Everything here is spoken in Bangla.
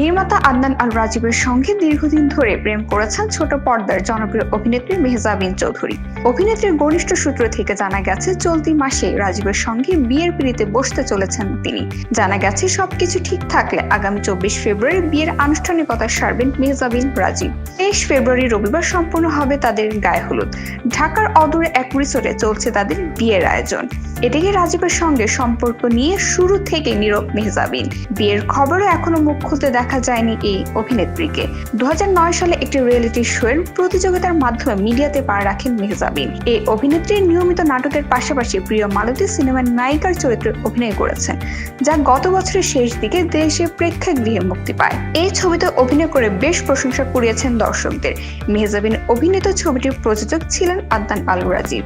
নির্মাতা আদনান আল রাজীবের সঙ্গে দীর্ঘদিন ধরে প্রেম করেছেন ছোট পর্দার জনপ্রিয় অভিনেত্রী মেহজাবিন চৌধুরী। অভিনেত্রীর ঘনিষ্ঠ সূত্র থেকে জানা গেছে, চলতি মাসে রাজীবের সঙ্গে বিয়ের পিড়িতে বসতে চলেছেন তিনি। জানা গেছে, সবকিছু ঠিক থাকলে আগামী চব্বিশ ফেব্রুয়ারি বিয়ের আনুষ্ঠানিকতা সারবেন মেহজাবিন রাজীব। তেইশ ফেব্রুয়ারি রবিবার সম্পূর্ণ হবে তাদের গায়ে হলুদ। ঢাকার অদূরে এক রিসোর্টে চলছে তাদের বিয়ের আয়োজন। এদিকে রাজীবের সঙ্গে সম্পর্ক নিয়ে শুরু থেকে নীরব মেহজাবিন। বিয়ের খবরও এখনও মুখ খুলতে দেখা যায়নি এই অভিনেত্রীকে। দু সালে একটি রিয়েলিটি শো এর প্রতিযোগিতার মাধ্যমে মিডিয়াতে পা রাখেন মেহজাবিন। এই অভিনেত্রী নিয়মিত নাটকের পাশাপাশি প্রিয় মালতী সিনেমার নায়িকার চরিত্রে অভিনয় করেছেন, যা গত বছরের শেষ দিকে দেশে প্রেক্ষাগৃহে মুক্তি পায়। এই ছবিতে অভিনয় করে বেশ প্রশংসা কুড়িয়েছেন দর্শকদের। মেহজাবিন অভিনীত ছবিটির প্রযোজক ছিলেন আদনান আল রাজীব